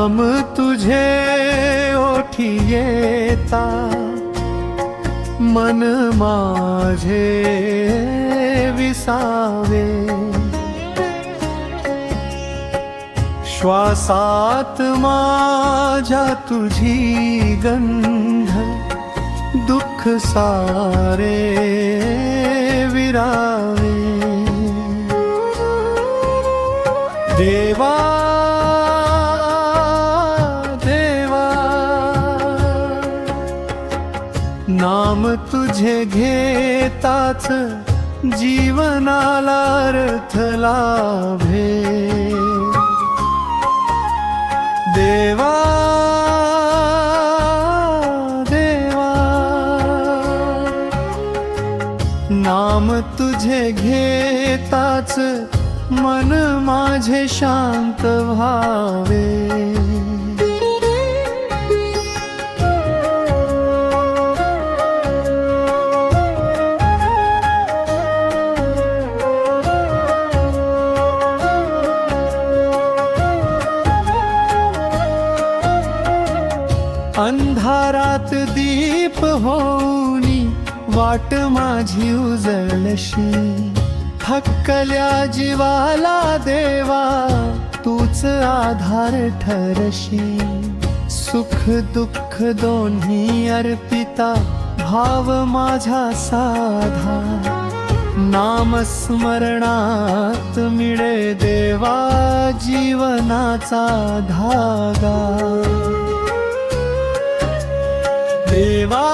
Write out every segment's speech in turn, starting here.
नाम तुझे ओठी येता मन माझे विसावे। श्वासात माझ्या तुझी गंध दुःख सारे विरावे। देवा नाम तुझे घेताच जीवनाला अर्थ लाभे. देवा देवा नाम तुझे घेताच मन माझे शांत व्हावे. अंधारात दीप होऊनी वाट माझी उजळशी. थकल्या जीवाला देवा तूच आधार ठरशी. सुख दुःख दोन्ही अर्पिता भाव माझा साधा. नामस्मरणात मिळे देवा जीवनाचा धागा. देवा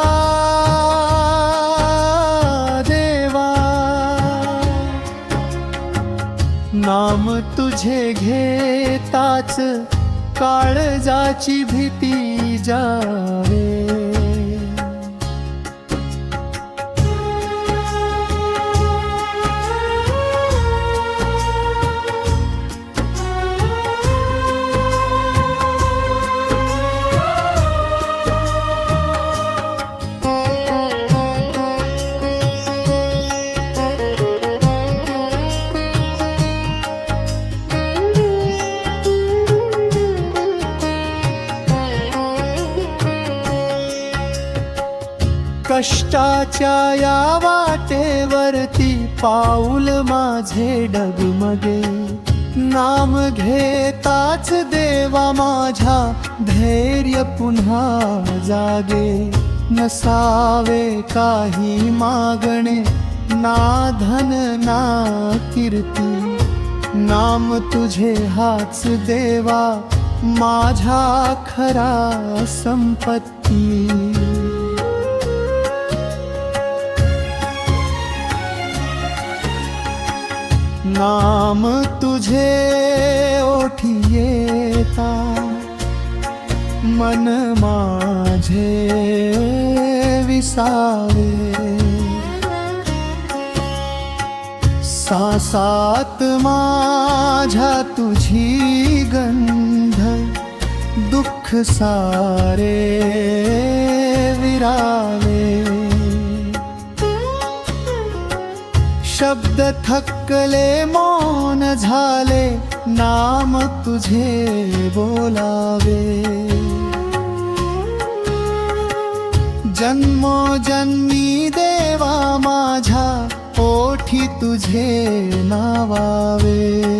देवा नाम तुझे घेताच काळजाची भीती जावे. कष्टाच्या या वाटेवरती पाऊल माझे डगमगे. नाम घेताच देवा माझ्या धैर्य पुन्हा जागे. नसावे काही मागणे ना धन ना कीर्ती. नाम तुझे हाच देवा माझ्या खरा संपत्ती. नाम तुझे ओठी येता मन माझे विसावे. सासात माझ्या तुझी गंध दुःख सारे विरावे. शब्द थकले मौन झाले नाम तुझे बोलावे. जन्मोजन्मी देवा माझ्या ओठी तुझे नावावे.